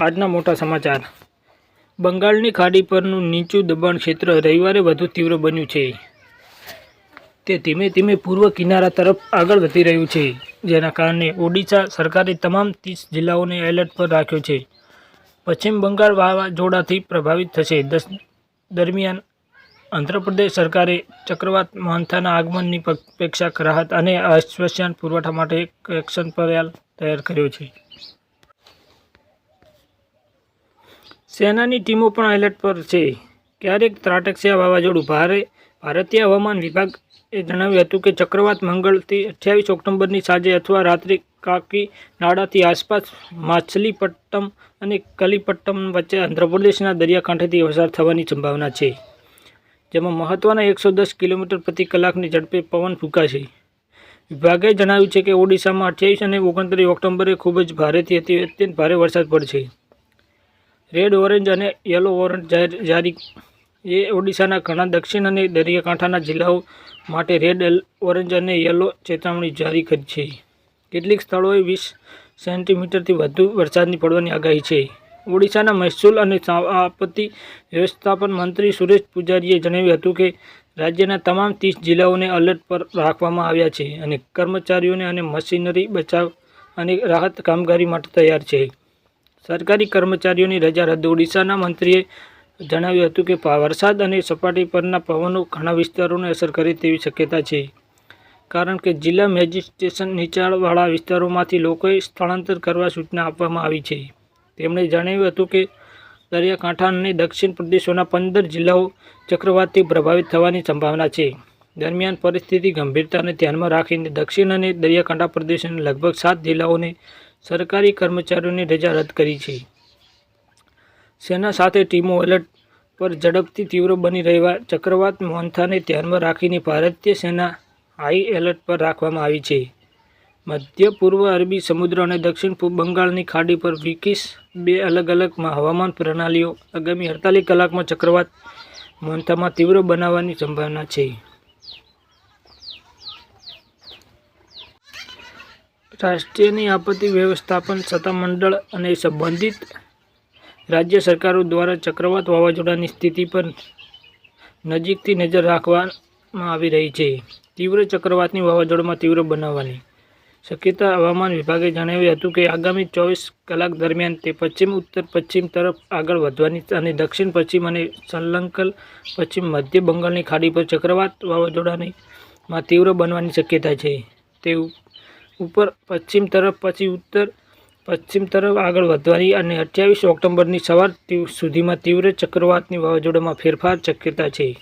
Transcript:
આજના મોટા સમાચાર. બંગાળની ખાડી પરનું નીચું દબાણ ક્ષેત્ર રવિવારે વધુ તીવ્ર બન્યું છે. તે ધીમે ધીમે પૂર્વ કિનારા તરફ આગળ વધી રહ્યું છે, જેના કારણે ઓડિશા સરકારે તમામ ત્રીસ જિલ્લાઓને એલર્ટ પર રાખ્યો છે. પશ્ચિમ બંગાળ વાવાઝોડાથી પ્રભાવિત થશે. દસ દરમિયાન આંધ્રપ્રદેશ સરકારે ચક્રવાત માનથાના આગમનની અપેક્ષા રાહત અને અશ્વસન પુરવઠા માટે એક એક્શન પ્લાન તૈયાર કર્યો છે. સેનાની ટીમો પણ એલર્ટ પર છે. ક્યારેક ત્રાટકશે વાવાઝોડું ભારે, ભારતીય હવામાન વિભાગે જણાવ્યું હતું કે ચક્રવાત મંગળથી અઠ્યાવીસ ઓક્ટોબરની સાંજે અથવા રાત્રે કાકીનાડાથી આસપાસ માછલીપટ્ટમ અને કલીપટ્ટમ વચ્ચે આંધ્રપ્રદેશના દરિયાકાંઠેથી પસાર થવાની સંભાવના છે. જેમાં મહત્ત્વના એકસો દસ કિલોમીટર પ્રતિ કલાકની ઝડપે પવન ફૂંકાશે. વિભાગે જણાવ્યું છે કે ઓડિશામાં અઠ્યાવીસ અને ઓગણત્રીસ ઓક્ટોબરે ખૂબ જ ભારેથી અતિ અત્યંત ભારે વરસાદ પડશે. રેડ, ઓરેન્જ અને યલો વોરંટ જારી એ ઓડિશાના ઘણા દક્ષિણ અને દરિયાકાંઠાના જિલ્લાઓ માટે રેડ ઓરેન્જ અને યલો ચેતવણી જારી કરી છે. કેટલીક સ્થળોએ વીસ સેન્ટીમીટરથી વધુ વરસાદની પડવાની આગાહી છે. ઓડિશાના મહેસૂલ અને આપત્તિ વ્યવસ્થાપન મંત્રી સુરેશ પૂજારીએ જણાવ્યું હતું કે, રાજ્યના તમામ ત્રીસ જિલ્લાઓને અલર્ટ પર રાખવામાં આવ્યા છે અને કર્મચારીઓને અને મશીનરી બચાવ અને રાહત કામગીરી માટે તૈયાર છે. સરકારી કર્મચારીઓની રજા રદ. ઓડિશાના મંત્રીએ જણાવ્યું હતું કે વરસાદ અને સપાટી પરના પવનો ઘણા વિસ્તારોને અસર કરે તેવી શક્યતા છે. કારણ કે જિલ્લા મેજિસ્ટ્રેશન નીચાણવાળા વિસ્તારોમાંથી લોકોએ સ્થળાંતર કરવા સૂચના આપવામાં આવી છે. તેમણે જણાવ્યું હતું કે, દરિયાકાંઠા અને દક્ષિણ પ્રદેશોના પંદર જિલ્લાઓ ચક્રવાતથી પ્રભાવિત થવાની સંભાવના છે. દરમિયાન પરિસ્થિતિ ગંભીરતાને ધ્યાનમાં રાખીને દક્ષિણ અને દરિયાકાંઠા પ્રદેશના લગભગ સાત જિલ્લાઓને સરકારી કર્મચારીઓની રજા રદ કરી છે. સેના સાથે ટીમો એલર્ટ પર ઝડપથી તીવ્ર બની રહેવા ચક્રવાત મોહનથાને ધ્યાનમાં રાખીને ભારતીય સેના હાઈ એલર્ટ પર રાખવામાં આવી છે. મધ્ય પૂર્વ અરબી સમુદ્ર અને દક્ષિણ પૂર્વ બંગાળની ખાડી પર વિકીસ બે અલગ અલગ હવામાન પ્રણાલીઓ આગામી અડતાલીસ કલાકમાં ચક્રવાત મોહન્થામાં તીવ્ર બનાવવાની સંભાવના છે. રાષ્ટ્રીયની આપત્તિ વ્યવસ્થાપન સત્તામંડળ અને સંબંધિત રાજ્ય સરકારો દ્વારા ચક્રવાત વાવાઝોડાની સ્થિતિ પર નજીકથી નજર રાખવામાં આવી રહી છે. તીવ્ર ચક્રવાતની વાવાઝોડામાં તીવ્ર બનાવવાની શક્યતા હવામાન વિભાગે જણાવ્યું હતું કે આગામી ચોવીસ કલાક દરમિયાન તે પશ્ચિમ, ઉત્તર, પશ્ચિમ તરફ આગળ વધવાની અને દક્ષિણ, પશ્ચિમ અને સંલંકલ પશ્ચિમ મધ્ય બંગાળની ખાડી પર ચક્રવાત વાવાઝોડાની માં તીવ્ર બનવાની શક્યતા છે. તે ઉપર, પશ્ચિમ તરફ, પછી ઉત્તર, પશ્ચિમ તરફ આગળ વધવાની અને અઠ્યાવીસ ઓક્ટોબરની સવાર સુધીમાં તીવ્ર ચક્રવાતની વાવાઝોડામાં ફેરફાર શક્યતા છે.